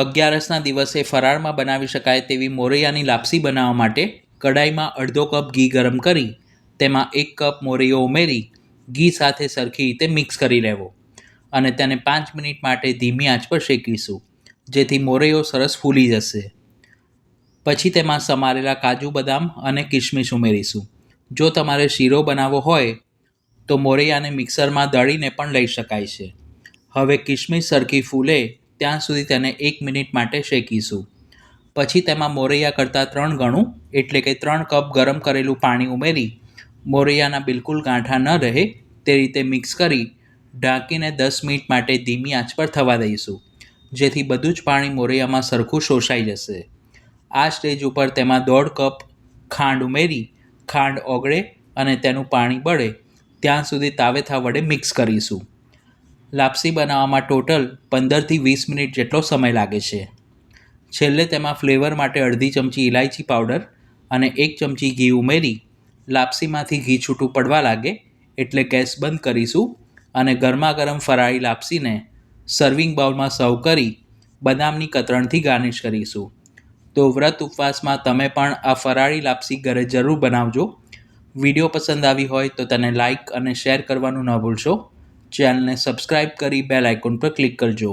અગિયારસના દિવસે ફરાળમાં બનાવી શકાય તેવી મોરૈયાની લાપસી બનાવવા માટે કડાઈમાં અડધો કપ ઘી ગરમ કરી, તેમાં એક કપ મોરૈયો ઉમેરી, ઘી સાથે સરખી રીતે મિક્સ કરી લેવો અને તેને પાંચ મિનિટ માટે ધીમી આંચ પર શેકીશું, જેથી મોરૈયો સરસ ફૂલી જશે. પછી તેમાં સમારેલા કાજુ બદામ અને કિશમિશ ઉમેરીશું. જો તમારે શીરો બનાવવો હોય, તો મોરૈયાને મિક્સરમાં દળીને પણ લઈ શકાય છે. હવે કિશમિશ સરખી ફૂલે ત્યાં સુધી તેને એક મિનિટ માટે શેકીશું. પછી તેમાં મોરૈયા કરતાં ત્રણ ગણું, એટલે કે ત્રણ કપ ગરમ કરેલું પાણી ઉમેરી, મોરૈયાના બિલકુલ ગાંઠા ન રહે તે રીતે મિક્સ કરી, ઢાંકીને દસ મિનિટ માટે ધીમી આંચ પર થવા દઈશું, જેથી બધું જ પાણી મોરૈયામાં સરખું શોષાઈ જશે. આ સ્ટેજ ઉપર તેમાં દોઢ કપ ખાંડ ઉમેરી, ખાંડ ઓગળે અને તેનું પાણી બળે, ત્યાં સુધી તાવેથા વડે મિક્સ કરીશું. લાપસી બનાવવામાં ટોટલ પંદરથી વીસ મિનિટ જેટલો સમય લાગે છે. છેલ્લે તેમાં ફ્લેવર માટે અડધી ચમચી ઇલાયચી પાવડર અને એક ચમચી ઘી ઉમેરી લાપસીમાંથી ઘી છૂટું પડવા લાગે એટલે ગેસ બંધ કરીશું અને ગરમા ગરમ ફરાળી લાપસીને સર્વિંગ બાઉલમાં સર્વ કરી બદામની કતરણથી ગાર્નિશ કરીશું. તો વ્રત ઉપવાસમાં તમે પણ આ ફરાળી લાપસી ઘરે જરૂર બનાવજો. વીડિયો પસંદ આવી હોય તો તેને લાઇક અને શેર કરવાનું ન ભૂલશો. ચેનલને સબસ્ક્રાઈબ કરી બેલ આઇકોન પર ક્લિક કરજો.